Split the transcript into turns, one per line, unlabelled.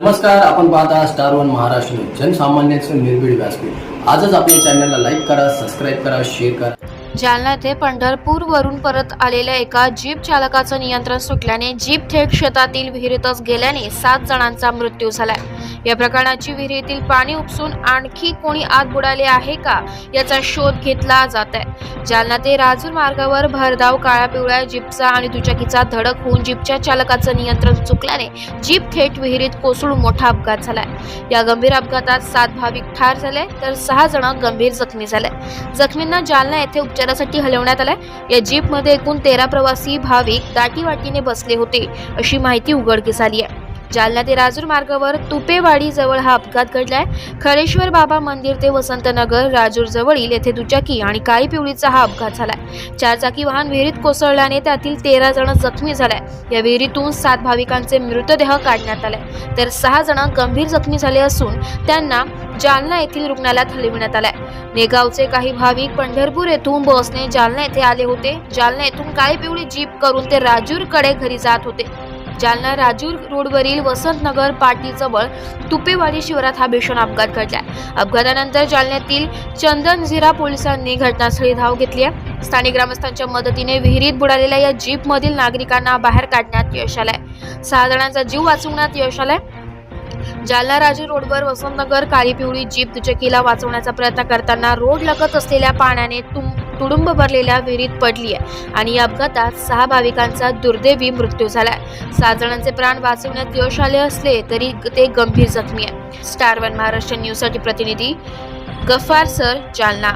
नमस्कार आपण पाहता स्टार वन महाराष्ट्र न्यूज. जनसामान्यांचे निर्भीड व्यासपीठ. आजच आपल्या चॅनलला लाईक करा सबस्क्राईब करा शेअर करा.
जालना येथे पंढरपूर वरून परत आलेल्या एका जीप चालकाचं नियंत्रण सुटल्याने जीप थेट शेतातील विहिरीतच गेल्याने सात जणांचा मृत्यू झालाय. या प्रकरणाची विहिरीतील पाणी उपसून आणखी कोणी आत बुडाले आहे का याचा शोध घेतला जात आहे जालना ते राजूर मार्गावर भरधाव काळ्या पिवळ्या जीपचा आणि दुचाकीचा धडक होऊन जीपच्या चालकाचं नियंत्रण चुकल्याने जीप थेट विहिरीत कोसळून मोठा अपघात झालाय. या गंभीर अपघातात सात भाविक ठार झाले तर सहा जण गंभीर जखमी झाले. जखमींना जालना येथे उपचारासाठी हलवण्यात आलंय. या जीपमध्ये एकूण तेरा प्रवासी भाविक दाटीवाटीने बसले होते अशी माहिती उघडकीस आली आहे जालना ते राजूर मार्गावर तुपेवाडी जवळ हा अपघात घडलाय. खरेश्वर बाबा मंदिर ते वसंतनगर राजूर जवळील येथे दुचाकी आणि काळी पिवळीचा हा अपघात झालाय. चारचाकी वाहन विहिरीत कोसळल्याने त्यातील तेरा जण जखमी झालाय या विहिरीतून सात भाविकांचे मृतदेह काढण्यात आले. तर सहा जण गंभीर जखमी झाले असून त्यांना जालना येथील रुग्णालयात हलविण्यात आलाय. नेगावचे काही भाविक पंढरपूर येथून बसने जालना येथे आले होते. जालना येथून काळी पिवळी जीप करून ते राजूरकडे घरी जात होते. जालना राजूर रोडवरील वसंतनगर पाटीजवळ तुपेवाडी शिवारात हा भीषण अपघात घडलाय अपघातानंतर जालन्यातील चंदनझिरा पोलिसांनी घटनास्थळी धाव घेतली आहे. स्थानिक ग्रामस्थांच्या मदतीने विहिरीत बुडालेल्या या जीपमधील नागरिकांना बाहेर काढण्यात यश आलंय. सहा जणांचा जीव वाचवण्यात यश आलाय. जालना राजे रोडवर वसंतनगर काळी पिवळी जीप दुचाकीला वाचवण्याचा प्रयत्न करताना रोड लगत असलेल्या पाण्याने तुम तुडुंब भरलेल्या विहिरीत पडली आहे. आणि या अपघातात सहा भाविकांचा दुर्दैवी मृत्यू झालाय. सात जणांचे प्राण वाचवण्यात यश आले असले तरी ते गंभीर जखमी आहे स्टार वन महाराष्ट्र न्यूजसाठी प्रतिनिधी गफार सर जालना.